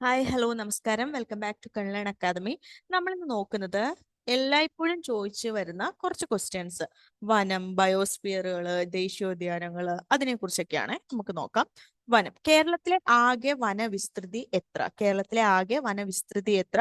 Hi hello നമസ്കാരം. Welcome back to കൺലേൺ academy. നമ്മൾ ഇന്ന് നോക്കുന്നത് എല്ലായ്പ്പോഴും ചോദിച്ചു വരുന്ന കുറച്ച് ക്വസ്റ്റ്യൻസ് വനം ബയോസ്ഫിയറുകൾ ദേശീയോദ്യാനങ്ങൾ അതിനെ കുറിച്ചൊക്കെയാണ് നമുക്ക് നോക്കാം. വനം. കേരളത്തിലെ ആകെ വനവിസ്തൃതി എത്ര? കേരളത്തിലെ ആകെ വനവിസ്തൃതി എത്ര?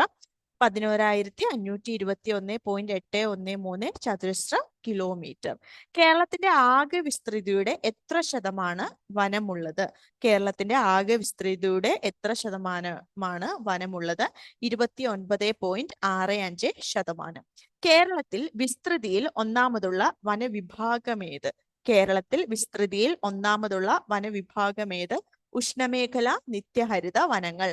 പതിനോരായിരത്തി അഞ്ഞൂറ്റി ഇരുപത്തി ഒന്ന് പോയിന്റ് എട്ട് ഒന്ന് മൂന്ന് ചതുരശ്ര കിലോമീറ്റർ. കേരളത്തിന്റെ ആകെ വിസ്തൃതിയുടെ എത്ര ശതമാണ് വനമുള്ളത്? കേരളത്തിന്റെ ആകെ വിസ്തൃതിയുടെ എത്ര ശതമാനമാണ് വനമുള്ളത്? ഇരുപത്തി ഒൻപത് പോയിന്റ് ആറ് അഞ്ച് ശതമാനം. കേരളത്തിൽ വിസ്തൃതിയിൽ ഒന്നാമതുള്ള വനവിഭാഗമേത്? കേരളത്തിൽ വിസ്തൃതിയിൽ ഒന്നാമതുള്ള വനവിഭാഗമേത്? ഉഷ്ണമേഖല നിത്യഹരിത വനങ്ങൾ.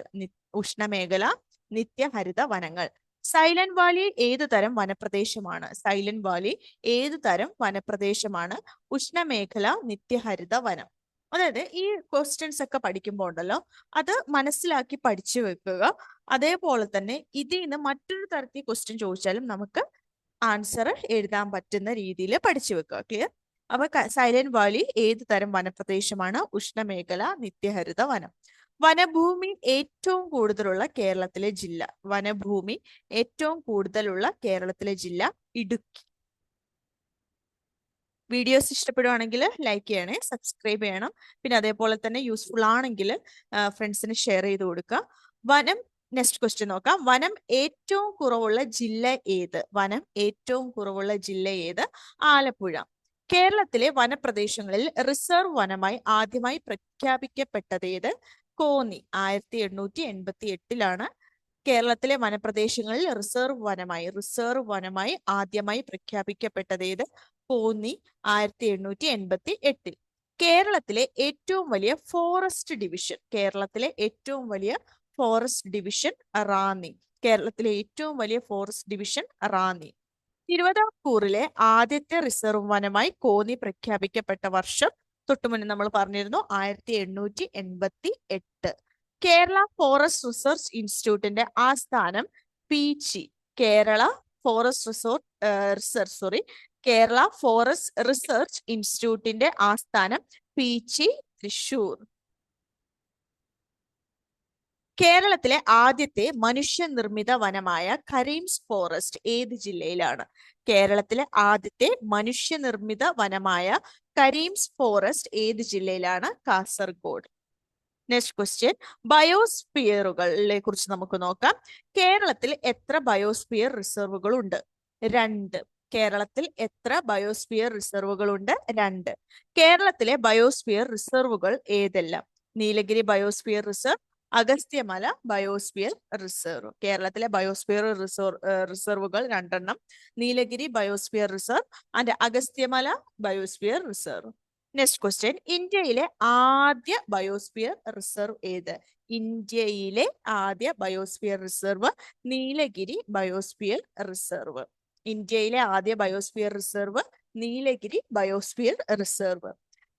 ഉഷ്ണമേഖല നിത്യഹരിത വനങ്ങൾ. സൈലന്റ് വാലി ഏത് തരം വനപ്രദേശമാണ്? സൈലന്റ് വാലി ഏത് തരം വനപ്രദേശമാണ്? ഉഷ്ണമേഖല നിത്യഹരിത വനം. അതായത് ഈ ക്വസ്റ്റ്യൻസ് ഒക്കെ പഠിക്കുമ്പോൾ ഉണ്ടല്ലോ അത് മനസ്സിലാക്കി പഠിച്ചു വെക്കുക. അതേപോലെ തന്നെ ഇതിൽ നിന്ന് മറ്റൊരു തരത്തിൽ ക്വസ്റ്റ്യൻ ചോദിച്ചാലും നമുക്ക് ആൻസർ എഴുതാൻ പറ്റുന്ന രീതിയിൽ പഠിച്ചു വെക്കുക. ക്ലിയർ അപ്പൊ സൈലന്റ് വാലി ഏത് തരം വനപ്രദേശമാണ്? ഉഷ്ണമേഖല നിത്യഹരിത വനം. വനഭൂമി ഏറ്റവും കൂടുതലുള്ള കേരളത്തിലെ ജില്ല. വനഭൂമി ഏറ്റവും കൂടുതലുള്ള കേരളത്തിലെ ജില്ല ഇടുക്കി. വീഡിയോസ് ഇഷ്ടപ്പെടുവാണെങ്കിൽ ലൈക്ക് ചെയ്യണേ സബ്സ്ക്രൈബ് ചെയ്യണം. പിന്നെ അതേപോലെ തന്നെ യൂസ്ഫുൾ ആണെങ്കിൽ ഫ്രണ്ട്സിന് ഷെയർ ചെയ്ത് കൊടുക്കുക. വനം നെക്സ്റ്റ് ക്വസ്റ്റ്യൻ നോക്കാം. വനം ഏറ്റവും കുറവുള്ള ജില്ല ഏത്? വനം ഏറ്റവും കുറവുള്ള ജില്ല ഏത്? ആലപ്പുഴ. കേരളത്തിലെ വനപ്രദേശങ്ങളിൽ റിസർവ് വനമായി ആദ്യമായി പ്രഖ്യാപിക്കപ്പെട്ടതേത് കോന്നി ആയിരത്തി എണ്ണൂറ്റി എൺപത്തി എട്ടിലാണ് കേരളത്തിലെ വനപ്രദേശങ്ങളിൽ റിസർവ് വനമായി റിസർവ് വനമായി ആദ്യമായി പ്രഖ്യാപിക്കപ്പെട്ടത് ഏത്? കോന്നി ആയിരത്തി എണ്ണൂറ്റി എൺപത്തി എട്ടിൽ കേരളത്തിലെ ഏറ്റവും വലിയ ഫോറസ്റ്റ് ഡിവിഷൻ കേരളത്തിലെ ഏറ്റവും വലിയ ഫോറസ്റ്റ് ഡിവിഷൻ റാന്നി കേരളത്തിലെ ഏറ്റവും വലിയ ഫോറസ്റ്റ് ഡിവിഷൻ റാന്നി. തിരുവിതാംകൂറിലെ ആദ്യത്തെ റിസർവ് വനമായി കോന്നി പ്രഖ്യാപിക്കപ്പെട്ട വർഷം തൊട്ടുമുന്നേ നമ്മൾ പറഞ്ഞിരുന്നു ആയിരത്തി എണ്ണൂറ്റി എൺപത്തി എട്ട് കേരള ഫോറസ്റ്റ് റിസർച്ച് ഇൻസ്റ്റിറ്റ്യൂട്ടിന്റെ ആസ്ഥാനം Peechi Kerala forest resort research sorry Kerala forest research ഇൻസ്റ്റിറ്റ്യൂട്ടിന്റെ ആസ്ഥാനം പീച്ചി തൃശൂർ കേരളത്തിലെ ആദ്യത്തെ മനുഷ്യനിർമ്മിത വനമായ കരീംസ് ഫോറസ്റ്റ് ഏത് ജില്ലയിലാണ്? കേരളത്തിലെ ആദ്യത്തെ മനുഷ്യനിർമ്മിത വനമായ കരീംസ് ഫോറസ്റ്റ് ഏത് ജില്ലയിലാണ്? കാസർഗോഡ്. നെക്സ്റ്റ് ക്വസ്റ്റ്യൻ ബയോസ്ഫിയറുകളെ കുറിച്ച് നമുക്ക് നോക്കാം. കേരളത്തിൽ എത്ര ബയോസ്ഫിയർ റിസർവുകൾ ഉണ്ട് രണ്ട്. കേരളത്തിൽ എത്ര ബയോസ്ഫിയർ റിസർവുകൾ ഉണ്ട് രണ്ട്. കേരളത്തിലെ ബയോസ്ഫിയർ റിസർവുകൾ ഏതെല്ലാം? Nilgiri biosphere reserve Agasthyamala biosphere reserve. കേരളത്തിലെ ബയോസ്ഫിയർ റിസർവ് റിസർവുകൾ രണ്ടെണ്ണം. Nilgiri biosphere reserve and Agasthyamala biosphere reserve. Next question. ഇന്ത്യയിലെ ആദ്യ ബയോസ്ഫിയർ റിസർവ് ഏത്? ഇന്ത്യയിലെ ആദ്യ biosphere reserve Nilgiri biosphere reserve. ഇന്ത്യയിലെ ആദ്യ biosphere reserve Nilgiri biosphere reserve.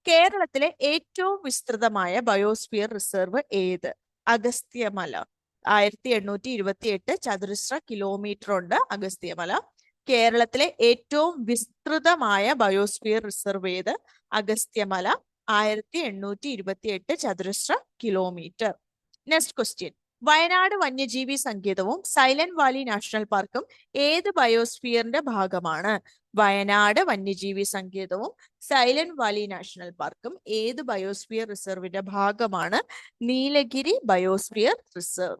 കേരളത്തിലെ ഏറ്റവും വിസ്തൃതമായ ബയോസ്ഫിയർ റിസർവ് ഏത്? അഗസ്ത്യമല. ആയിരത്തി എണ്ണൂറ്റി ഇരുപത്തി എട്ട് ചതുരശ്ര കിലോമീറ്റർ ഉണ്ട് അഗസ്ത്യമല. കേരളത്തിലെ ഏറ്റവും വിസ്തൃതമായ ബയോസ്ഫിയർ റിസർവ് ഏത്? അഗസ്ത്യമല. ആയിരത്തി എണ്ണൂറ്റി ഇരുപത്തി എട്ട് ചതുരശ്ര കിലോമീറ്റർ. നെക്സ്റ്റ് ക്വസ്റ്റ്യൻ വയനാട് വന്യജീവി സങ്കേതവും സൈലന്റ് വാലി നാഷണൽ പാർക്കും ഏത് ബയോസ്ഫിയറിന്റെ ഭാഗമാണ്? വയനാട് വന്യജീവി സങ്കേതവും സൈലന്റ് വാലി നാഷണൽ പാർക്കും ഏത് ബയോസ്ഫിയർ റിസർവിന്റെ ഭാഗമാണ്? Nilgiri biosphere reserve.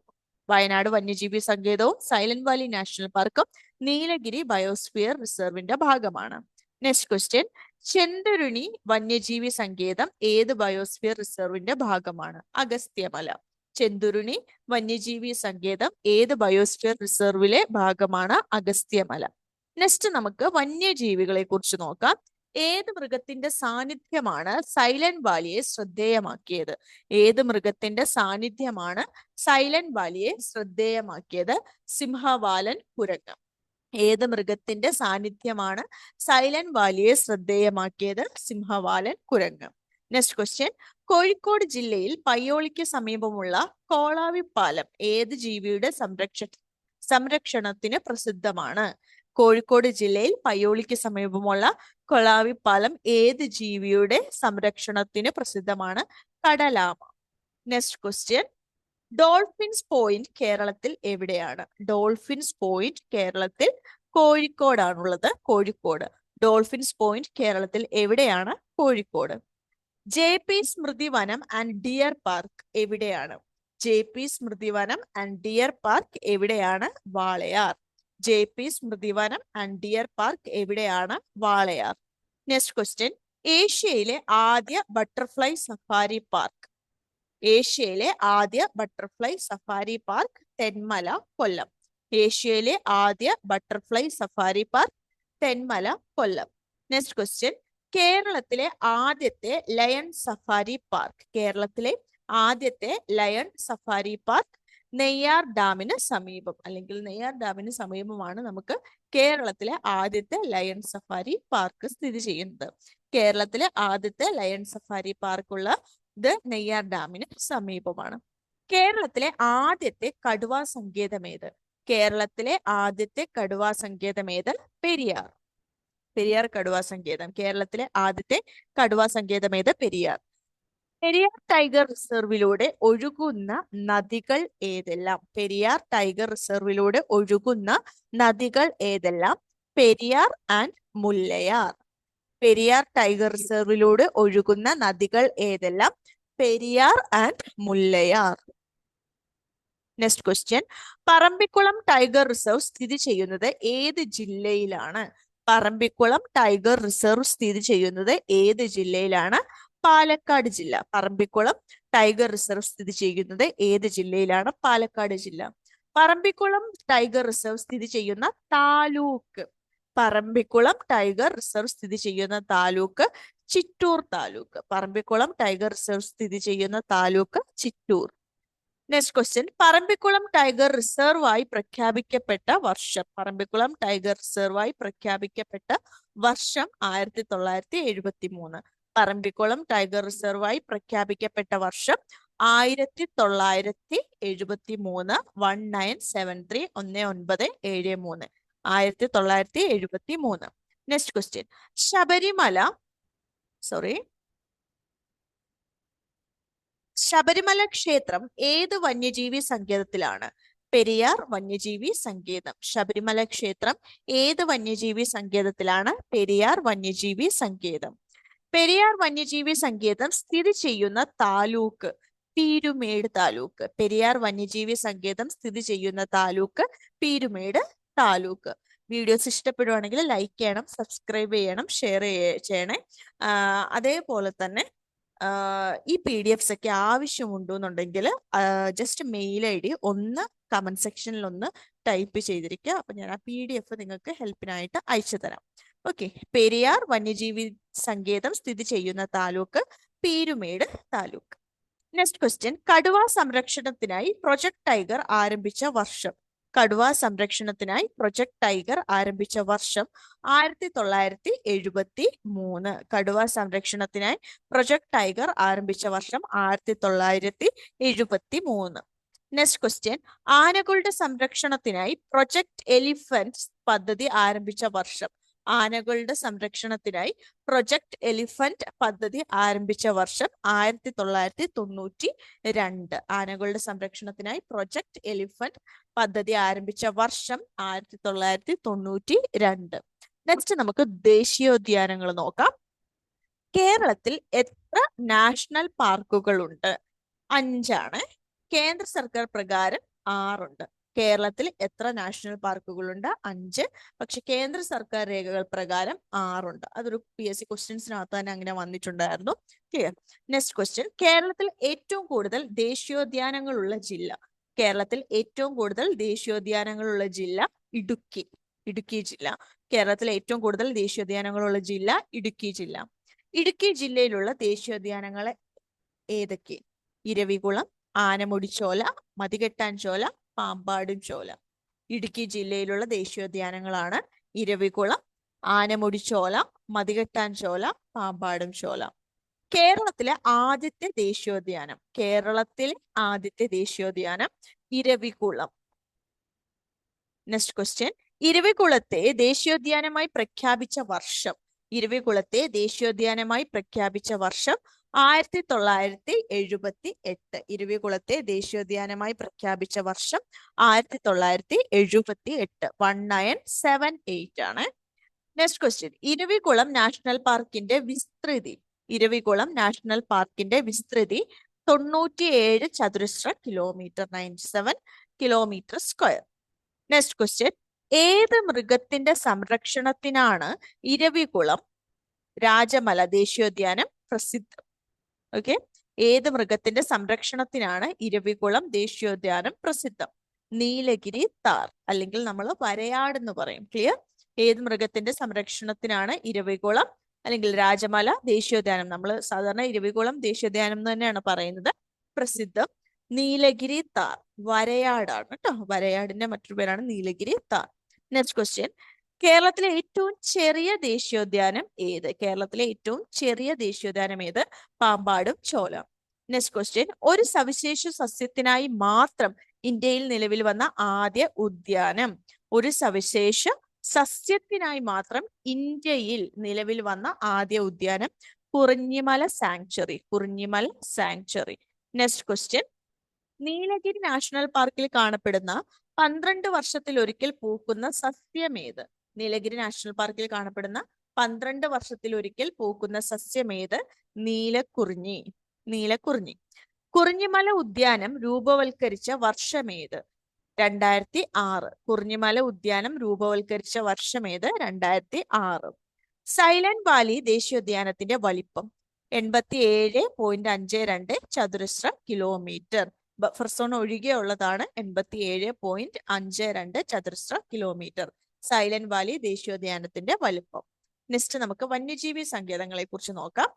വയനാട് വന്യജീവി സങ്കേതവും സൈലന്റ് വാലി നാഷണൽ പാർക്കും നീലഗിരി ബയോസ്ഫിയർ റിസർവിന്റെ ഭാഗമാണ്. നെക്സ്റ്റ് ക്വസ്റ്റ്യൻ ചെന്തുരുണി വന്യജീവി സങ്കേതം ഏത് ബയോസ്ഫിയർ റിസർവിന്റെ ഭാഗമാണ്? അഗസ്ത്യമല. ചെന്തുരുണി വന്യജീവി സങ്കേതം ഏത് ബയോസ്ഫിയർ റിസർവിലെ ഭാഗമാണ് അഗസ്ത്യമല നെക്സ്റ്റ് നമുക്ക് വന്യജീവികളെ കുറിച്ച് നോക്കാം. ഏത് മൃഗത്തിന്റെ സാന്നിധ്യമാണ് സൈലന്റ് വാലിയെ ശ്രദ്ധേയമാക്കിയത്? ഏത് മൃഗത്തിന്റെ സാന്നിധ്യമാണ് സൈലന്റ് വാലിയെ ശ്രദ്ധേയമാക്കിയത്? സിംഹവാലൻ കുരങ്ങ്. ഏത് മൃഗത്തിന്റെ സാന്നിധ്യമാണ് സൈലന്റ് വാലിയെ ശ്രദ്ധേയമാക്കിയത്? സിംഹവാലൻ കുരങ്ങ്. നെക്സ്റ്റ് ക്വസ്റ്റ്യൻ കോഴിക്കോട് ജില്ലയിൽ പയ്യോളിക്ക് സമീപമുള്ള കോളാവി പാലം ഏത് ജീവിയുടെ സംരക്ഷ സംരക്ഷണത്തിന് പ്രസിദ്ധമാണ്? കോഴിക്കോട് ജില്ലയിൽ പയ്യോളിക്ക് സമീപമുള്ള കൊളാവി പാലം ഏത് ജീവിയുടെ സംരക്ഷണത്തിന് പ്രസിദ്ധമാണ്? കടലാമ. നെക്സ്റ്റ് ക്വസ്റ്റ്യൻ ഡോൾഫിൻസ് പോയിന്റ് കേരളത്തിൽ എവിടെയാണ്? ഡോൾഫിൻസ് പോയിന്റ് കേരളത്തിൽ കോഴിക്കോടാണുള്ളത്. കോഴിക്കോട്. ഡോൾഫിൻസ് പോയിന്റ് കേരളത്തിൽ എവിടെയാണ്? Kozhikode. J P Smriti Vanam and deer park എവിടെയാണ്? J P Smriti Vanam and deer park എവിടെയാണ്? Walayar. J P Smriti Vanam and deer park എവിടെയാണ്? വാളയാർ. നെക്സ്റ്റ് ക്വസ്റ്റ്യൻ ഏഷ്യയിലെ ആദ്യ ബട്ടർഫ്ലൈ സഫാരി പാർക്ക് ഏഷ്യയിലെ ആദ്യ butterfly safari park Thenmala Kollam. ഏഷ്യയിലെ ആദ്യ butterfly safari park Thenmala Kollam. Next question കേരളത്തിലെ ആദ്യത്തെ ലയൺ സഫാരി പാർക്ക്. കേരളത്തിലെ ആദ്യത്തെ ലയൺ സഫാരി പാർക്ക് നെയ്യാർ ഡാമിന് സമീപം. അല്ലെങ്കിൽ നെയ്യാർ ഡാമിന് സമീപമാണ് നമുക്ക് കേരളത്തിലെ ആദ്യത്തെ ലയൺ സഫാരി പാർക്ക് സ്ഥിതി ചെയ്യുന്നത്. കേരളത്തിലെ ആദ്യത്തെ ലയൺ സഫാരി പാർക്കുള്ള ഇത് നെയ്യാർ ഡാമിന് സമീപമാണ്. കേരളത്തിലെ ആദ്യത്തെ കടുവാ സങ്കേതമേത് കേരളത്തിലെ ആദ്യത്തെ കടുവാ സങ്കേതമേത് പെരിയാർ. പെരിയാർ കടുവാ സങ്കേതം. കേരളത്തിലെ ആദ്യത്തെ കടുവാ സങ്കേതം ഏത്? പെരിയാർ. പെരിയാർ ടൈഗർ റിസർവിലൂടെ ഒഴുകുന്ന നദികൾ ഏതെല്ലാം? പെരിയാർ ടൈഗർ റിസർവിലൂടെ ഒഴുകുന്ന നദികൾ ഏതെല്ലാം? പെരിയാർ ആൻഡ് മുല്ലയാർ. പെരിയാർ ടൈഗർ റിസർവിലൂടെ ഒഴുകുന്ന നദികൾ ഏതെല്ലാം? Periyar and Mullayar. Next question Parambikulam tiger reserve സ്ഥിതി ചെയ്യുന്നത് ഏത് ജില്ലയിലാണ്? പറമ്പിക്കുളം ടൈഗർ റിസർവ് സ്ഥിതി ചെയ്യുന്നത് ഏത് ജില്ലയിലാണ്? പാലക്കാട് ജില്ല. പറമ്പിക്കുളം ടൈഗർ റിസർവ് സ്ഥിതി ചെയ്യുന്നത് ഏത് ജില്ലയിലാണ്? പാലക്കാട് ജില്ല. പറമ്പിക്കുളം ടൈഗർ റിസർവ് സ്ഥിതി ചെയ്യുന്ന താലൂക്ക്. പറമ്പിക്കുളം ടൈഗർ റിസർവ് സ്ഥിതി ചെയ്യുന്ന താലൂക്ക് ചിറ്റൂർ താലൂക്ക്. പറമ്പിക്കുളം ടൈഗർ റിസർവ് സ്ഥിതി ചെയ്യുന്ന taluk Chittur. Next question Parambikulam tiger reserve ആയി പ്രഖ്യാപിക്കപ്പെട്ട വർഷം. പറമ്പിക്കുളം ടൈഗർ റിസർവ് ആയി പ്രഖ്യാപിക്കപ്പെട്ട വർഷം ആയിരത്തി തൊള്ളായിരത്തി എഴുപത്തി മൂന്ന് പറമ്പിക്കുളം ടൈഗർ റിസർവ് ആയി പ്രഖ്യാപിക്കപ്പെട്ട വർഷം ആയിരത്തി തൊള്ളായിരത്തി എഴുപത്തി മൂന്ന് വൺ നയൻ സെവൻ ത്രീ ഒന്ന് ഒൻപത് ഏഴ് മൂന്ന്. ആയിരത്തി തൊള്ളായിരത്തി എഴുപത്തി മൂന്ന് next question Sabarimala sorry Sabarimala ക്ഷേത്രം ഏത് വന്യജീവി സങ്കേതത്തിലാണ്? പെരിയാർ വന്യജീവി സങ്കേതം. ശബരിമല ക്ഷേത്രം ഏത് വന്യജീവി സങ്കേതത്തിലാണ്? പെരിയാർ വന്യജീവി സങ്കേതം. പെരിയാർ വന്യജീവി സങ്കേതം സ്ഥിതി ചെയ്യുന്ന താലൂക്ക് പീരുമേട് താലൂക്ക്. പെരിയാർ വന്യജീവി സങ്കേതം സ്ഥിതി ചെയ്യുന്ന താലൂക്ക് പീരുമേട് താലൂക്ക്. വീഡിയോസ് ഇഷ്ടപ്പെടുവാണെങ്കിൽ ലൈക്ക് ചെയ്യണം സബ്സ്ക്രൈബ് ചെയ്യണം ഷെയർ ചെയ്യണേ. അതേപോലെ തന്നെ ഈ പി ഡി എഫ്സ് ഒക്കെ ആവശ്യമുണ്ടോ എന്നുണ്ടെങ്കിൽ ജസ്റ്റ് മെയിൽ ഐ ഡി ഒന്ന് കമന്റ് സെക്ഷനിൽ ഒന്ന് ടൈപ്പ് ചെയ്തിരിക്കുക. അപ്പൊ ഞാൻ ആ പി ഡി എഫ് നിങ്ങൾക്ക് ഹെൽപ്പിനായിട്ട് അയച്ചു തരാം. ഓക്കെ പെരിയാർ വന്യജീവി സങ്കേതം സ്ഥിതി ചെയ്യുന്ന താലൂക്ക് പീരുമേട് താലൂക്ക്. നെക്സ്റ്റ് ക്വസ്റ്റ്യൻ കടുവ സംരക്ഷണത്തിനായി പ്രൊജക്ട് ടൈഗർ ആരംഭിച്ച വർഷം. കടുവ സംരക്ഷണത്തിനായി പ്രൊജക്ട് ടൈഗർ ആരംഭിച്ച വർഷം ആയിരത്തി തൊള്ളായിരത്തി എഴുപത്തി മൂന്ന് കടുവ സംരക്ഷണത്തിനായി പ്രൊജക്ട് ടൈഗർ ആരംഭിച്ച വർഷം ആയിരത്തി തൊള്ളായിരത്തി എഴുപത്തി മൂന്ന് നെക്സ്റ്റ് ക്വസ്റ്റ്യൻ ആനകളുടെ സംരക്ഷണത്തിനായി പ്രൊജക്ട് എലിഫന്റ്സ് പദ്ധതി ആരംഭിച്ച വർഷം ആനകളുടെ സംരക്ഷണത്തിനായി പ്രൊജക്ട് എലിഫന്റ് പദ്ധതി ആരംഭിച്ച വർഷം ആയിരത്തി തൊള്ളായിരത്തി തൊണ്ണൂറ്റി രണ്ട് ആനകളുടെ സംരക്ഷണത്തിനായി പ്രൊജക്ട് എലിഫന്റ് പദ്ധതി ആരംഭിച്ച വർഷം ആയിരത്തി തൊള്ളായിരത്തി തൊണ്ണൂറ്റി രണ്ട് നെക്സ്റ്റ് നമുക്ക് ദേശീയോദ്യാനങ്ങൾ നോക്കാം. കേരളത്തിൽ എത്ര നാഷണൽ പാർക്കുകളുണ്ട്? അഞ്ചാണ്. കേന്ദ്ര സർക്കാർ പ്രകാരം ആറുണ്ട്. കേരളത്തിൽ എത്ര നാഷണൽ പാർക്കുകളുണ്ട്? അഞ്ച്. പക്ഷെ കേന്ദ്ര സർക്കാർ രേഖകൾ പ്രകാരം ആറുണ്ട്. അതൊരു പി എസ് സി ക്വസ്റ്റ്യൻസിനകത്ത് തന്നെ അങ്ങനെ വന്നിട്ടുണ്ടായിരുന്നു. ക്ലിയർ നെക്സ്റ്റ് ക്വസ്റ്റ്യൻ കേരളത്തിൽ ഏറ്റവും കൂടുതൽ ദേശീയോദ്യാനങ്ങളുള്ള ജില്ല? കേരളത്തിൽ ഏറ്റവും കൂടുതൽ ദേശീയോദ്യാനങ്ങളുള്ള ജില്ല ഇടുക്കി. ഇടുക്കി ജില്ല. കേരളത്തിൽ ഏറ്റവും കൂടുതൽ ദേശീയോദ്യാനങ്ങളുള്ള ജില്ല ഇടുക്കി ജില്ല. ഇടുക്കി ജില്ലയിലുള്ള ദേശീയോദ്യാനങ്ങളെ ഏതൊക്കെ? ഇരവികുളം ആനമുടിച്ചോല മതികെട്ടാൻ ചോല പാമ്പാടും ചോല. ഇടുക്കി ജില്ലയിലുള്ള ദേശീയോദ്യാനങ്ങളാണ് ഇരവികുളം ആനമുടി ചോല മതികെട്ടാൻ ചോല പാമ്പാടും ചോല. കേരളത്തിലെ ആദ്യത്തെ ദേശീയോദ്യാനം കേരളത്തിലെ ആദ്യത്തെ ദേശീയോദ്യാനം ഇരവികുളം. നെക്സ്റ്റ് ക്വസ്റ്റ്യൻ ഇരവികുളത്തെ ദേശീയോദ്യാനമായി പ്രഖ്യാപിച്ച വർഷം. ഇരവികുളത്തെ ദേശീയോദ്യാനമായി പ്രഖ്യാപിച്ച വർഷം ആയിരത്തി തൊള്ളായിരത്തി എഴുപത്തി എട്ട് ഇരവികുളത്തെ ദേശീയോദ്യാനമായി പ്രഖ്യാപിച്ച വർഷം ആയിരത്തി തൊള്ളായിരത്തി എഴുപത്തി എട്ട് വൺ നയൻ സെവൻ എയ്റ്റ് ആണ് നെക്സ്റ്റ് ക്വസ്റ്റ്യൻ ഇരവികുളം നാഷണൽ പാർക്കിന്റെ വിസ്തൃതി. ഇരവികുളം നാഷണൽ പാർക്കിന്റെ വിസ്തൃതി തൊണ്ണൂറ്റിയേഴ് ചതുരശ്ര kilometre ninety seven kilometre square. Next question ഏത് മൃഗത്തിന്റെ സംരക്ഷണത്തിനാണ് ഇരവികുളം രാജമല ദേശീയോദ്യാനം പ്രസിദ്ധം? ഓക്കെ ഏത് മൃഗത്തിന്റെ സംരക്ഷണത്തിനാണ് ഇരവികുളം ദേശീയോദ്യാനം പ്രസിദ്ധം? നീലഗിരി താർ അല്ലെങ്കിൽ നമ്മൾ വരയാട് എന്ന് പറയും. ക്ലിയർ ഏത് മൃഗത്തിന്റെ സംരക്ഷണത്തിനാണ് ഇരവികുളം അല്ലെങ്കിൽ രാജമല ദേശീയോദ്യാനം? നമ്മൾ സാധാരണ ഇരവികുളം ദേശീയോദ്യാനം എന്ന് തന്നെയാണ് പറയുന്നത്. പ്രസിദ്ധം നീലഗിരി താർ. വരയാടാണ് കേട്ടോ. വരയാടിന്റെ മറ്റൊരു പേരാണ് നീലഗിരി താർ. നെക്സ്റ്റ് ക്വസ്റ്റ്യൻ കേരളത്തിലെ ഏറ്റവും ചെറിയ ദേശീയോദ്യാനം ഏത്? കേരളത്തിലെ ഏറ്റവും ചെറിയ ദേശീയോദ്യാനം ഏത്? പാമ്പാടും ചോലം. നെക്സ്റ്റ് ക്വസ്റ്റ്യൻ ഒരു സവിശേഷ സസ്യത്തിനായി മാത്രം ഇന്ത്യയിൽ നിലവിൽ വന്ന ആദ്യ ഉദ്യാനം. ഒരു സവിശേഷ സസ്യത്തിനായി മാത്രം ഇന്ത്യയിൽ നിലവിൽ വന്ന ആദ്യ ഉദ്യാനം Kurinjimala sanctuary. Kurinjimala sanctuary. Next question Nilgiri national പാർക്കിൽ കാണപ്പെടുന്ന പന്ത്രണ്ട് വർഷത്തിൽ ഒരിക്കൽ പൂക്കുന്ന സസ്യമേത് നീലഗിരി നാഷണൽ പാർക്കിൽ കാണപ്പെടുന്ന പന്ത്രണ്ട് വർഷത്തിൽ ഒരിക്കൽ പൂക്കുന്ന സസ്യമേത് നീലക്കുറിഞ്ഞി. നീലക്കുറിഞ്ഞി. കുറിഞ്ഞിമല ഉദ്യാനം രൂപവൽക്കരിച്ച വർഷമേത് രണ്ടായിരത്തി ആറ് കുറിഞ്ഞിമല ഉദ്യാനം രൂപവൽക്കരിച്ച വർഷമേത് രണ്ടായിരത്തി ആറ് സൈലന്റ് വാലി ദേശീയോദ്യാനത്തിന്റെ വലിപ്പം എൺപത്തി ഏഴ് പോയിന്റ് അഞ്ച് രണ്ട് ചതുരശ്ര കിലോമീറ്റർ. ബഫർ സോൺ ഒഴികെയുള്ളതാണ് എൺപത്തി ഏഴ് പോയിന്റ് അഞ്ച് രണ്ട് ചതുരശ്ര കിലോമീറ്റർ. സൈലന്റ് വാലി ദേശീയോദ്യാനത്തിന്റെ വലിപ്പം. നെക്സ്റ്റ് നമുക്ക് വന്യജീവി സങ്കേതങ്ങളെ കുറിച്ച് നോക്കാം.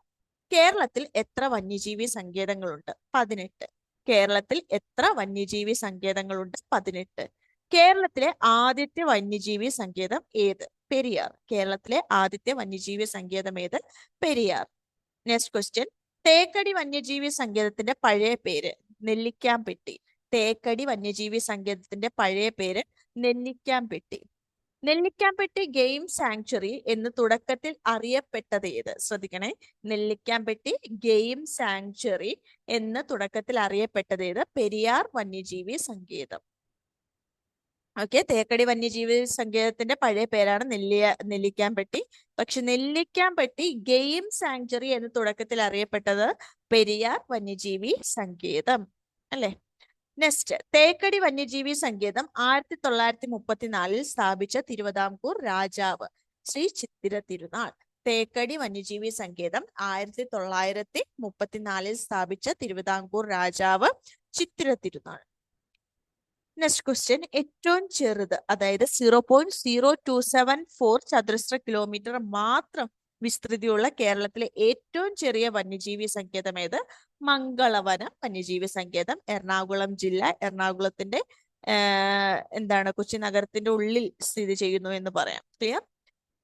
കേരളത്തിൽ എത്ര വന്യജീവി സങ്കേതങ്ങളുണ്ട്? പതിനെട്ട്. കേരളത്തിൽ എത്ര വന്യജീവി സങ്കേതങ്ങളുണ്ട്? പതിനെട്ട്. കേരളത്തിലെ ആദ്യത്തെ വന്യജീവി സങ്കേതം ഏത്? പെരിയാർ. കേരളത്തിലെ ആദ്യത്തെ വന്യജീവി സങ്കേതം ഏത്? പെരിയാർ. നെക്സ്റ്റ് ക്വസ്റ്റ്യൻ തേക്കടി വന്യജീവി സങ്കേതത്തിന്റെ പഴയ പേര് നെല്ലിക്കാംപെട്ടി. തേക്കടി വന്യജീവി സങ്കേതത്തിന്റെ പഴയ പേര് നെല്ലിക്കാംപെട്ടി. നെല്ലിക്കാംപെട്ടി ഗെയിം സാങ്ച്വറി എന്ന് തുടക്കത്തിൽ അറിയപ്പെട്ടത് ഏത്? ശ്രദ്ധിക്കണേ. നെല്ലിക്കാമ്പെട്ടി ഗെയിം സാങ്ച്വറി എന്ന് തുടക്കത്തിൽ അറിയപ്പെട്ടത് ഏത്? പെരിയാർ വന്യജീവി സങ്കേതം. ഓക്കെ തേക്കടി വന്യജീവി സങ്കേതത്തിന്റെ പഴയ പേരാണ് നെല്ലിയ നെല്ലിക്കാമ്പെട്ടി. പക്ഷെ നെല്ലിക്കാമ്പെട്ടി ഗെയിം സാങ്ച്വറി എന്ന് തുടക്കത്തിൽ അറിയപ്പെട്ടത് പെരിയാർ വന്യജീവി സങ്കേതം. അല്ലെ? നെക്സ്റ്റ് തേക്കടി വന്യജീവി സങ്കേതം ആയിരത്തി തൊള്ളായിരത്തി മുപ്പത്തിനാലിൽ സ്ഥാപിച്ച തിരുവിതാംകൂർ രാജാവ് ശ്രീ ചിത്തിര തിരുനാൾ. തേക്കടി വന്യജീവി സങ്കേതം ആയിരത്തി തൊള്ളായിരത്തി മുപ്പത്തിനാലിൽ സ്ഥാപിച്ച തിരുവിതാംകൂർ രാജാവ് ചിത്തിര തിരുനാൾ. നെക്സ്റ്റ് ക്വസ്റ്റ്യൻ ഏറ്റവും ചെറുത് അതായത് zero point zero two seven four ചതുരശ്ര കിലോമീറ്റർ മാത്രം വിസ്തൃതിയുള്ള കേരളത്തിലെ ഏറ്റവും ചെറിയ വന്യജീവി സങ്കേതം ഏത്? മംഗളവനം വന്യജീവി സങ്കേതം. എറണാകുളം ജില്ല എറണാകുളത്തിന്റെ എന്താണ് കൊച്ചി നഗരത്തിന്റെ ഉള്ളിൽ സ്ഥിതി ചെയ്യുന്നു എന്ന് പറയാം. Clear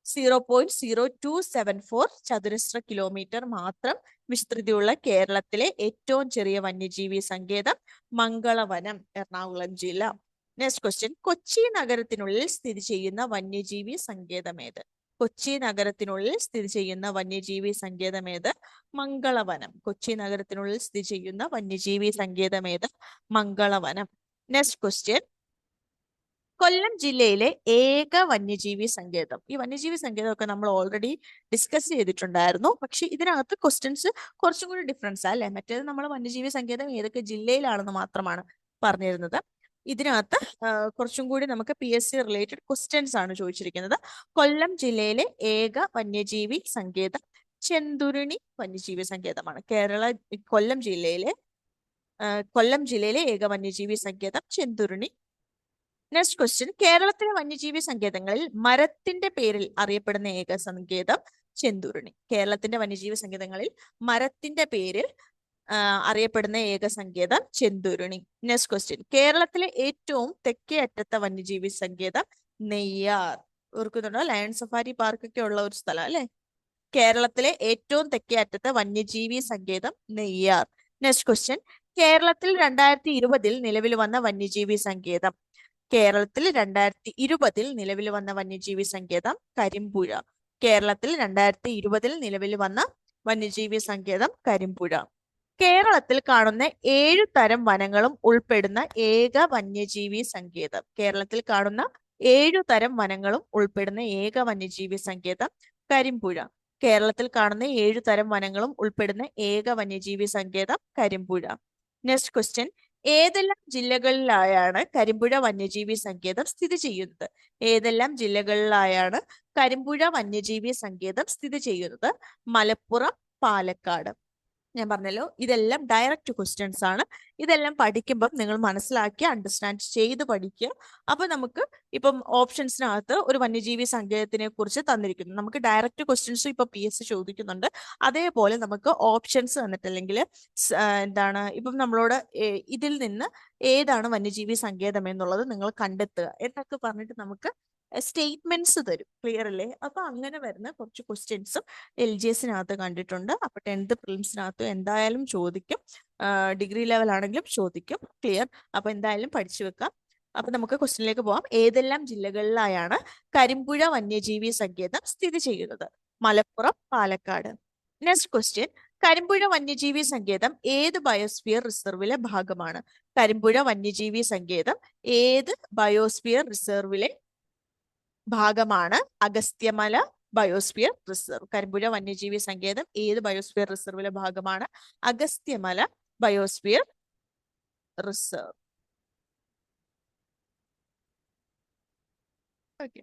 zero point zero two seven four ചതുരശ്ര കിലോമീറ്റർ മാത്രം വിസ്തൃതിയുള്ള കേരളത്തിലെ ഏറ്റവും ചെറിയ വന്യജീവി സങ്കേതം മംഗളവനം എറണാകുളം ജില്ല. നെക്സ്റ്റ് ക്വസ്റ്റ്യൻ കൊച്ചി നഗരത്തിനുള്ളിൽ സ്ഥിതി ചെയ്യുന്ന വന്യജീവി സങ്കേതം ഏത്? കൊച്ചി നഗരത്തിനുള്ളിൽ സ്ഥിതി ചെയ്യുന്ന വന്യജീവി സങ്കേതം ഏത്? മംഗളവനം. കൊച്ചി നഗരത്തിനുള്ളിൽ സ്ഥിതി ചെയ്യുന്ന വന്യജീവി സങ്കേതം ഏത്? മംഗളവനം. നെക്സ്റ്റ് ക്വസ്റ്റ്യൻ കൊല്ലം ജില്ലയിലെ ഏക വന്യജീവി സങ്കേതം. ഈ വന്യജീവി സങ്കേതമൊക്കെ നമ്മൾ ഓൾറെഡി ഡിസ്കസ് ചെയ്തിട്ടുണ്ടായിരുന്നു. പക്ഷെ ഇതിനകത്ത് ക്വസ്റ്റ്യൻസ് കുറച്ചും കൂടി ഡിഫറൻസ് അല്ലെ? മറ്റേത് നമ്മൾ വന്യജീവി സങ്കേതം ഏതൊക്കെ ജില്ലയിലാണെന്ന് മാത്രമാണ് പറഞ്ഞിരുന്നത്. ഇതിനകത്ത് കുറച്ചും കൂടി നമുക്ക് P S C related questions ആണ് ചോദിച്ചിരിക്കുന്നത്. കൊല്ലം ജില്ലയിലെ ഏക വന്യജീവി സങ്കേതം ചെന്തുരുണി വന്യജീവി സങ്കേതമാണ്. കേരള കൊല്ലം ജില്ലയിലെ കൊല്ലം ജില്ലയിലെ ഏക വന്യജീവി സങ്കേതം ചെന്തുരുണി. നെക്സ്റ്റ് ക്വസ്റ്റ്യൻ കേരളത്തിലെ വന്യജീവി സങ്കേതങ്ങളിൽ മരത്തിന്റെ പേരിൽ അറിയപ്പെടുന്ന ഏക സങ്കേതം ചെന്തുരുണി. കേരളത്തിന്റെ വന്യജീവി സങ്കേതങ്ങളിൽ മരത്തിന്റെ പേരിൽ അറിയപ്പെടുന്ന ഏക സങ്കേതം ചെന്തുരുണി. നെക്സ്റ്റ് ക്വസ്റ്റ്യൻ കേരളത്തിലെ ഏറ്റവും തെക്കേ അറ്റത്തെ വന്യജീവി സങ്കേതം നെയ്യാർ. ഓർക്കുന്നുണ്ടോ? ലയൺ സഫാരി പാർക്ക് ഒക്കെ ഉള്ള ഒരു സ്ഥലം അല്ലെ? കേരളത്തിലെ ഏറ്റവും തെക്കേ അറ്റത്തെ വന്യജീവി സങ്കേതം നെയ്യാർ. നെക്സ്റ്റ് ക്വസ്റ്റ്യൻ കേരളത്തിൽ രണ്ടായിരത്തി ഇരുപതിൽ നിലവിൽ വന്ന വന്യജീവി സങ്കേതം. കേരളത്തിൽ രണ്ടായിരത്തി ഇരുപതിൽ നിലവിൽ വന്ന വന്യജീവി സങ്കേതം കരിമ്പുഴ. കേരളത്തിൽ രണ്ടായിരത്തി ഇരുപതിൽ നിലവിൽ വന്ന വന്യജീവി സങ്കേതം കരിമ്പുഴ. കേരളത്തിൽ കാണുന്ന ഏഴു തരം വനങ്ങളും ഉൾപ്പെടുന്ന ഏക വന്യജീവി സങ്കേതം. കേരളത്തിൽ കാണുന്ന ഏഴു തരം വനങ്ങളും ഉൾപ്പെടുന്ന ഏക വന്യജീവി സങ്കേതം കരിമ്പുഴ. കേരളത്തിൽ കാണുന്ന ഏഴു തരം വനങ്ങളും ഉൾപ്പെടുന്ന ഏക വന്യജീവി സങ്കേതം കരിമ്പുഴ. നെക്സ്റ്റ് ക്വസ്റ്റ്യൻ ഏതെല്ലാം ജില്ലകളിലായാണ് കരിമ്പുഴ വന്യജീവി സങ്കേതം സ്ഥിതി ചെയ്യുന്നത്? ഏതെല്ലാം ജില്ലകളിലായാണ് കരിമ്പുഴ വന്യജീവി സങ്കേതം സ്ഥിതി ചെയ്യുന്നത്? മലപ്പുറം പാലക്കാട്. ഞാൻ പറഞ്ഞല്ലോ. ഇതെല്ലാം ഡയറക്റ്റ് ക്വസ്റ്റ്യൻസ് ആണ്. ഇതെല്ലാം പഠിക്കുമ്പം നിങ്ങൾ മനസ്സിലാക്കി അണ്ടർസ്റ്റാൻഡ് ചെയ്ത് പഠിക്കുക. അപ്പൊ നമുക്ക് ഇപ്പം ഓപ്ഷൻസിനകത്ത് ഒരു വന്യജീവി സങ്കേതത്തിനെ കുറിച്ച് തന്നിരിക്കുന്നു. നമുക്ക് ഡയറക്റ്റ് ക്വസ്റ്റ്യൻസ് ഇപ്പൊ പി എസ് ചോദിക്കുന്നുണ്ട്. അതേപോലെ നമുക്ക് ഓപ്ഷൻസ് തന്നിട്ടില്ലെങ്കിൽ എന്താണ് ഇപ്പം നമ്മളോട് ഇതിൽ നിന്ന് ഏതാണ് വന്യജീവി സങ്കേതം എന്നുള്ളത് നിങ്ങൾ കണ്ടെത്തുക. എന്നൊക്കെ പറഞ്ഞിട്ട് നമുക്ക് സ്റ്റേറ്റ്മെന്റ്സ് തരും. ക്ലിയർ അല്ലേ? അപ്പൊ അങ്ങനെ വരുന്ന കുറച്ച് ക്വസ്റ്റ്യൻസും എൽ ജി എസിനകത്ത് കണ്ടിട്ടുണ്ട്. അപ്പൊ ടെൻത്ത് പ്രിലിംസിനകത്ത് എന്തായാലും ചോദിക്കും. ഡിഗ്രി ലെവൽ ആണെങ്കിലും ചോദിക്കും. ക്ലിയർ? അപ്പൊ എന്തായാലും പഠിച്ചു വെക്കാം. അപ്പൊ നമുക്ക് ക്വസ്റ്റ്യനിലേക്ക് പോവാം. ഏതെല്ലാം ജില്ലകളിലായാണ് കരിമ്പുഴ വന്യജീവി സങ്കേതം സ്ഥിതി ചെയ്യുന്നത്? മലപ്പുറം പാലക്കാട്. Next question. കരിമ്പുഴ വന്യജീവി സങ്കേതം ഏത് ബയോസ്ഫിയർ റിസർവിലെ ഭാഗമാണ്? കരിമ്പുഴ വന്യജീവി സങ്കേതം ഏത് ബയോസ്ഫിയർ റിസർവിലെ ഭാഗമാണ് അഗസ്ത്യമല ബയോസ്ഫിയർ റിസർവ്. കരിമ്പുഴ വന്യജീവി സങ്കേതം ഏത് ബയോസ്ഫിയർ റിസർവിലെ ഭാഗമാണ്? Agasthyamala biosphere reserve. Okay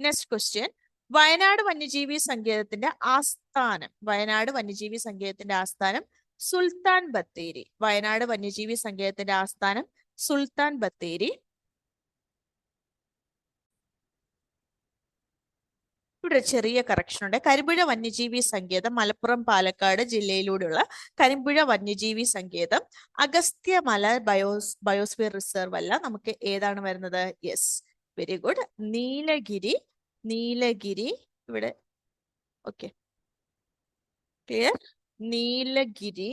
next question Wayanad വന്യജീവി സങ്കേതത്തിന്റെ ആസ്ഥാനം. വയനാട് വന്യജീവി സങ്കേതത്തിന്റെ ആസ്ഥാനം സുൽത്താൻ ബത്തേരി. വയനാട് വന്യജീവി സങ്കേതത്തിന്റെ ആസ്ഥാനം സുൽത്താൻ ബത്തേരി. ഇവിടെ ഒരു ചെറിയ കറക്ഷൻ ഉണ്ട്. കരിമ്പുഴ വന്യജീവി സങ്കേതം മലപ്പുറം പാലക്കാട് ജില്ലയിലൂടെയുള്ള കരിമ്പുഴ വന്യജീവി സങ്കേതം. അഗസ്ത്യമല ബയോസ് ബയോസ്ഫിയർ റിസർവ് അല്ല. നമുക്ക് ഏതാണ് വരുന്നത്? Yes very good Nilgiri Nilgiri ഇവിടെ. Okay clear Nilgiri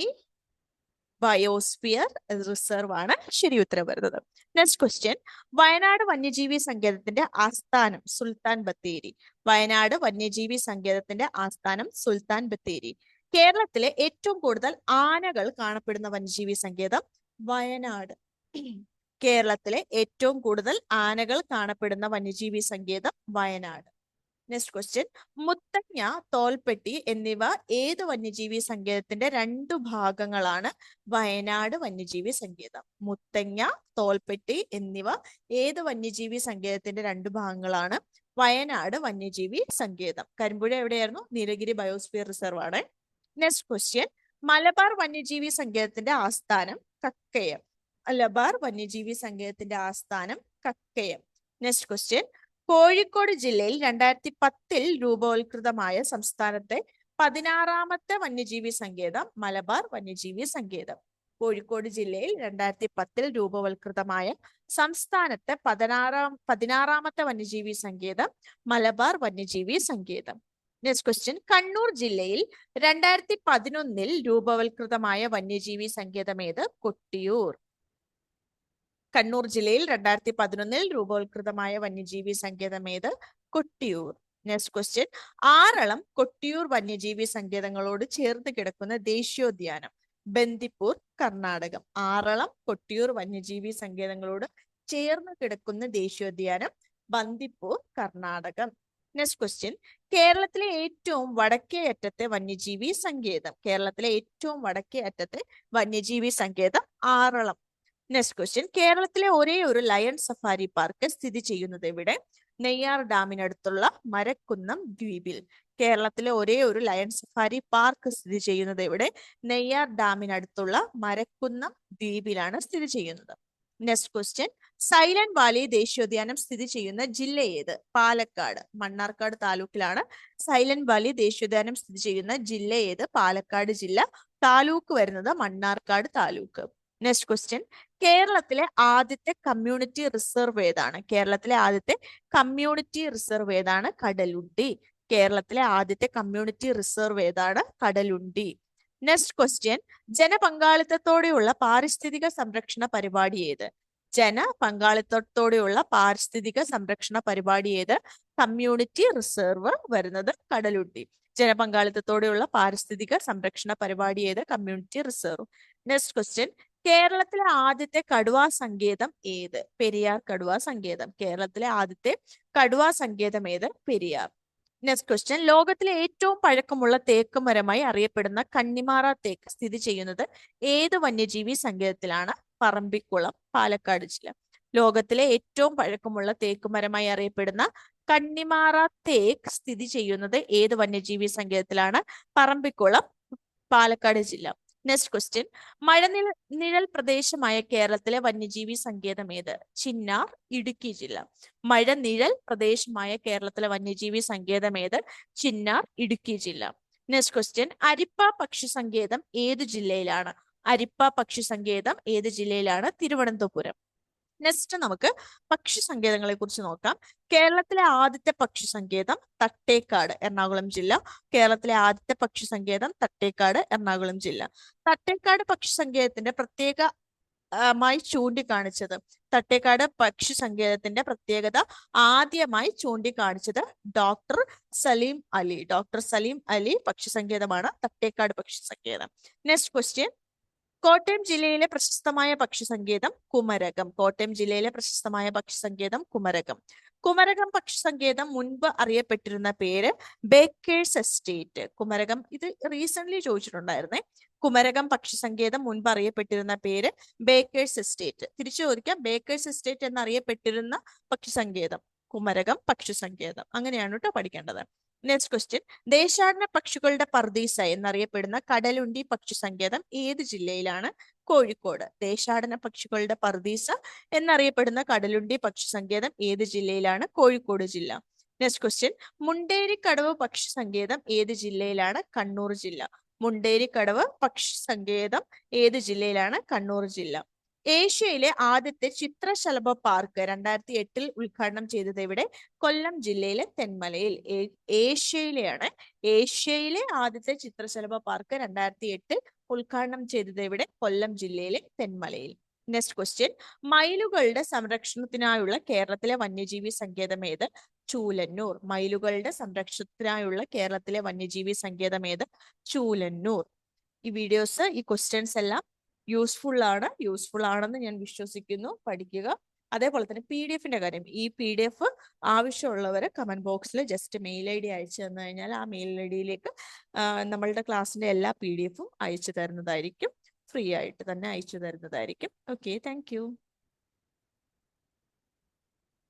biosphere reserve ആണ് ശരി ഉത്തരം വരുന്നത്. നെക്സ്റ്റ് ക്വസ്റ്റ്യൻ വയനാട് വന്യജീവി സങ്കേതത്തിന്റെ ആസ്ഥാനം സുൽത്താൻ ബത്തേരി. വയനാട് വന്യജീവി സങ്കേതത്തിന്റെ ആസ്ഥാനം സുൽത്താൻ ബത്തേരി. കേരളത്തിലെ ഏറ്റവും കൂടുതൽ ആനകൾ കാണപ്പെടുന്ന വന്യജീവി സങ്കേതം വയനാട്. കേരളത്തിലെ ഏറ്റവും കൂടുതൽ ആനകൾ കാണപ്പെടുന്ന വന്യജീവി സങ്കേതം വയനാട്. നെക്സ്റ്റ് ക്വസ്റ്റ്യൻ മുത്തങ്ങ തോൽപ്പെട്ടി എന്നിവ ഏത് വന്യജീവി സങ്കേതത്തിന്റെ രണ്ടു ഭാഗങ്ങളാണ്? വയനാട് വന്യജീവി സങ്കേതം. മുത്തങ്ങ തോൽപ്പെട്ടി എന്നിവ ഏത് വന്യജീവി സങ്കേതത്തിന്റെ രണ്ടു ഭാഗങ്ങളാണ്? വയനാട് വന്യജീവി സങ്കേതം. കരിമ്പുഴ എവിടെയായിരുന്നു? നീലഗിരി ബയോസ്ഫിയർ റിസർവ് ആണ്. നെക്സ്റ്റ് ക്വസ്റ്റ്യൻ മലബാർ വന്യജീവി സങ്കേതത്തിന്റെ ആസ്ഥാനം കക്കയം. മലബാർ വന്യജീവി സങ്കേതത്തിന്റെ ആസ്ഥാനം കക്കയം. നെക്സ്റ്റ് ക്വസ്റ്റ്യൻ കോഴിക്കോട് ജില്ലയിൽ രണ്ടായിരത്തി പത്തിൽ രൂപവത്കൃതമായ സംസ്ഥാനത്തെ പതിനാറാമത്തെ വന്യജീവി സങ്കേതം മലബാർ വന്യജീവി സങ്കേതം. കോഴിക്കോട് ജില്ലയിൽ രണ്ടായിരത്തി പത്തിൽ രൂപവത്കൃതമായ സംസ്ഥാനത്തെ പതിനാറാം പതിനാറാമത്തെ വന്യജീവി സങ്കേതം മലബാർ വന്യജീവി സങ്കേതം. നെക്സ്റ്റ് ക്വസ്റ്റ്യൻ കണ്ണൂർ ജില്ലയിൽ രണ്ടായിരത്തി പതിനൊന്നിൽ രൂപവത്കൃതമായ വന്യജീവി സങ്കേതം ഏത്? കൊട്ടിയൂർ. കണ്ണൂർ ജില്ലയിൽ രണ്ടായിരത്തി പതിനൊന്നിൽ രൂപവത്കൃതമായ വന്യജീവി സങ്കേതം ഏത്? കൊട്ടിയൂർ. നെക്സ്റ്റ് ക്വസ്റ്റ്യൻ ആറളം കൊട്ടിയൂർ വന്യജീവി സങ്കേതങ്ങളോട് ചേർന്ന് കിടക്കുന്ന ദേശീയോദ്യാനം. ബന്ദിപ്പൂർ കർണാടകം. ആറളം കൊട്ടിയൂർ വന്യജീവി സങ്കേതങ്ങളോട് ചേർന്ന് കിടക്കുന്ന ദേശീയോദ്യാനം ബന്ദിപ്പൂർ കർണാടകം. നെക്സ്റ്റ് ക്വസ്റ്റ്യൻ കേരളത്തിലെ ഏറ്റവും വടക്കേ അറ്റത്തെ വന്യജീവി സങ്കേതം. കേരളത്തിലെ ഏറ്റവും വടക്കേ അറ്റത്തെ വന്യജീവി സങ്കേതം ആറളം. നെക്സ്റ്റ് ക്വസ്റ്റ്യൻ കേരളത്തിലെ ഒരേ ഒരു ലയൺ സഫാരി പാർക്ക് സ്ഥിതി ചെയ്യുന്നത് എവിടെ? നെയ്യാർ ഡാമിനടുത്തുള്ള മരക്കുന്നം ദ്വീപിൽ. കേരളത്തിലെ ഒരേ ഒരു ലയൺ സഫാരി പാർക്ക് സ്ഥിതി ചെയ്യുന്നത് എവിടെ? നെയ്യാർ ഡാമിനടുത്തുള്ള മരക്കുന്നം ദ്വീപിലാണ് സ്ഥിതി ചെയ്യുന്നത്. നെക്സ്റ്റ് ക്വസ്റ്റ്യൻ സൈലന്റ് വാലി ദേശീയോദ്യാനം സ്ഥിതി ചെയ്യുന്ന ജില്ല ഏത്? പാലക്കാട്. മണ്ണാർക്കാട് താലൂക്കിലാണ് സൈലന്റ് വാലി ദേശീയോദ്യാനം സ്ഥിതി ചെയ്യുന്ന ജില്ല ഏത്? പാലക്കാട് ജില്ല. താലൂക്ക് വരുന്നത് മണ്ണാർക്കാട് താലൂക്ക്. നെക്സ്റ്റ് ക്വസ്റ്റ്യൻ കേരളത്തിലെ ആദ്യത്തെ കമ്മ്യൂണിറ്റി റിസർവ് ഏതാണ്? കേരളത്തിലെ ആദ്യത്തെ കമ്മ്യൂണിറ്റി റിസർവ് ഏതാണ്? കടലുണ്ടി. കേരളത്തിലെ ആദ്യത്തെ കമ്മ്യൂണിറ്റി റിസർവ് ഏതാണ്? കടലുണ്ടി. നെക്സ്റ്റ് ക്വസ്റ്റ്യൻ ജനപങ്കാളിത്തത്തോടെയുള്ള പാരിസ്ഥിതിക സംരക്ഷണ പരിപാടി ഏത്? ജന പങ്കാളിത്തത്തോടെയുള്ള പാരിസ്ഥിതിക സംരക്ഷണ പരിപാടി ഏത്? കമ്മ്യൂണിറ്റി റിസർവ് വരുന്നത് കടലുണ്ടി. ജനപങ്കാളിത്തത്തോടെയുള്ള പാരിസ്ഥിതിക സംരക്ഷണ പരിപാടി ഏത്? കമ്മ്യൂണിറ്റി റിസർവ് നെക്സ്റ്റ് ക്വസ്റ്റ്യൻ കേരളത്തിലെ ആദ്യത്തെ കടുവാ സങ്കേതം ഏത്? പെരിയാർ കടുവാ സങ്കേതം. കേരളത്തിലെ ആദ്യത്തെ കടുവാ സങ്കേതം ഏത്? പെരിയാർ. നെക്സ്റ്റ് ക്വസ്റ്റ്യൻ ലോകത്തിലെ ഏറ്റവും പഴക്കമുള്ള തേക്ക് മരമായി അറിയപ്പെടുന്ന കന്നിമാറ തേക്ക് സ്ഥിതി ചെയ്യുന്നത് ഏത് വന്യജീവി സങ്കേതത്തിലാണ്? പറമ്പിക്കുളം പാലക്കാട് ജില്ല. ലോകത്തിലെ ഏറ്റവും പഴക്കമുള്ള തേക്ക് മരമായി അറിയപ്പെടുന്ന കന്നിമാറ തേക്ക് സ്ഥിതി ചെയ്യുന്നത് ഏത് വന്യജീവി സങ്കേതത്തിലാണ്? പറമ്പിക്കുളം പാലക്കാട് ജില്ല. നെക്സ്റ്റ് ക്വസ്റ്റ്യൻ മഴനിഴൽ നിഴൽ പ്രദേശമായ കേരളത്തിലെ വന്യജീവി സങ്കേതം ഏത്? ചിന്നാർ ഇടുക്കി ജില്ല. മഴ നിഴൽ പ്രദേശമായ കേരളത്തിലെ വന്യജീവി സങ്കേതം ഏത്? ചിന്നാർ ഇടുക്കി ജില്ല. നെക്സ്റ്റ് ക്വസ്റ്റ്യൻ അരിപ്പ പക്ഷി സങ്കേതം ഏത് ജില്ലയിലാണ്? അരിപ്പ പക്ഷി സങ്കേതം ഏത് ജില്ലയിലാണ്? തിരുവനന്തപുരം. നെക്സ്റ്റ് നമുക്ക് പക്ഷി സങ്കേതങ്ങളെ കുറിച്ച് നോക്കാം. കേരളത്തിലെ ആദ്യത്തെ പക്ഷി സങ്കേതം തട്ടേക്കാട് എറണാകുളം ജില്ല. കേരളത്തിലെ ആദ്യത്തെ പക്ഷി സങ്കേതം തട്ടേക്കാട് എറണാകുളം ജില്ല. തട്ടേക്കാട് പക്ഷി സങ്കേതത്തിന്റെ പ്രത്യേക മായി ചൂണ്ടിക്കാണിച്ചത്. തട്ടേക്കാട് പക്ഷി സങ്കേതത്തിന്റെ പ്രത്യേകത ആദ്യമായി ചൂണ്ടിക്കാണിച്ചത് ഡോക്ടർ സലീം അലി. ഡോക്ടർ സലീം അലി പക്ഷി സങ്കേതമാണ് തട്ടേക്കാട് പക്ഷി സങ്കേതം നെക്സ്റ്റ് ക്വസ്റ്റ്യൻ കോട്ടയം ജില്ലയിലെ പ്രശസ്തമായ പക്ഷി സങ്കേതം കുമരകം. കോട്ടയം ജില്ലയിലെ പ്രശസ്തമായ പക്ഷി സങ്കേതം കുമരകം. കുമരകം പക്ഷി സങ്കേതം മുൻപ് അറിയപ്പെട്ടിരുന്ന പേര് ബേക്കേഴ്സ് എസ്റ്റേറ്റ്. കുമരകം ഇത് റീസെന്റ് ചോദിച്ചിട്ടുണ്ടായിരുന്നേ. കുമരകം പക്ഷി സങ്കേതം മുൻപ് അറിയപ്പെട്ടിരുന്ന പേര് ബേക്കേഴ്സ് എസ്റ്റേറ്റ്. തിരിച്ചു ചോദിക്കാം. ബേക്കേഴ്സ് എസ്റ്റേറ്റ് എന്നറിയപ്പെട്ടിരുന്ന പക്ഷി സങ്കേതം കുമരകം പക്ഷി സങ്കേതം അങ്ങനെയാണ് കേട്ടോ പഠിക്കേണ്ടത്. നെക്സ്റ്റ് ക്വസ്റ്റ്യൻ ദേശാടന പക്ഷികളുടെ പർദീസ എന്നറിയപ്പെടുന്ന കടലുണ്ടി പക്ഷി സങ്കേതം ഏത് ജില്ലയിലാണ്? കോഴിക്കോട്. ദേശാടന പക്ഷികളുടെ പർദീസ എന്നറിയപ്പെടുന്ന കടലുണ്ടി പക്ഷി സങ്കേതം ഏത് ജില്ലയിലാണ്? കോഴിക്കോട് ജില്ല. നെക്സ്റ്റ് ക്വസ്റ്റ്യൻ മുണ്ടേരിക്കടവ് പക്ഷി സങ്കേതം ഏത് ജില്ലയിലാണ്? കണ്ണൂർ ജില്ല. മുണ്ടേരി കടവ് പക്ഷി സങ്കേതം ഏത് ജില്ലയിലാണ്? കണ്ണൂർ ജില്ല. ഏഷ്യയിലെ ആദ്യത്തെ ചിത്രശലഭ പാർക്ക് രണ്ടായിരത്തി എട്ടിൽ ഉദ്ഘാടനം ചെയ്തത് എവിടെ? കൊല്ലം ജില്ലയിലെ തെന്മലയിൽ. ഏഷ്യയിലെയാണ്. ഏഷ്യയിലെ ആദ്യത്തെ ചിത്രശലഭ പാർക്ക് രണ്ടായിരത്തി എട്ടിൽ ഉദ്ഘാടനം ചെയ്തത് എവിടെ? കൊല്ലം ജില്ലയിലെ തെന്മലയിൽ. നെക്സ്റ്റ് ക്വസ്റ്റ്യൻ മയിലുകളുടെ സംരക്ഷണത്തിനായുള്ള കേരളത്തിലെ വന്യജീവി സങ്കേതം ഏത്? ചൂലന്നൂർ. മയിലുകളുടെ സംരക്ഷണത്തിനായുള്ള കേരളത്തിലെ വന്യജീവി സങ്കേതം ഏത്? ചൂലന്നൂർ. ഈ വീഡിയോസ് ഈ ക്വസ്റ്റ്യൻസ് എല്ലാം യൂസ്ഫുൾ ആണ്. യൂസ്ഫുൾ ആണെന്ന് ഞാൻ വിശ്വസിക്കുന്നു. പഠിക്കുക. അതേപോലെ തന്നെ പി ഡി എഫിന്റെ കാര്യം. ഈ പി ഡി എഫ് ആവശ്യമുള്ളവർ കമന്റ് ബോക്സിൽ ജസ്റ്റ് മെയിൽ ഐ ഡി അയച്ചു തന്നു കഴിഞ്ഞാൽ ആ മെയിൽ ഐ ഡിയിലേക്ക് നമ്മളുടെ ക്ലാസ്സിന്റെ എല്ലാ പി ഡി എഫും അയച്ചു തരുന്നതായിരിക്കും. ഫ്രീ ആയിട്ട് തന്നെ അയച്ചു തരുന്നതായിരിക്കും. Okay thank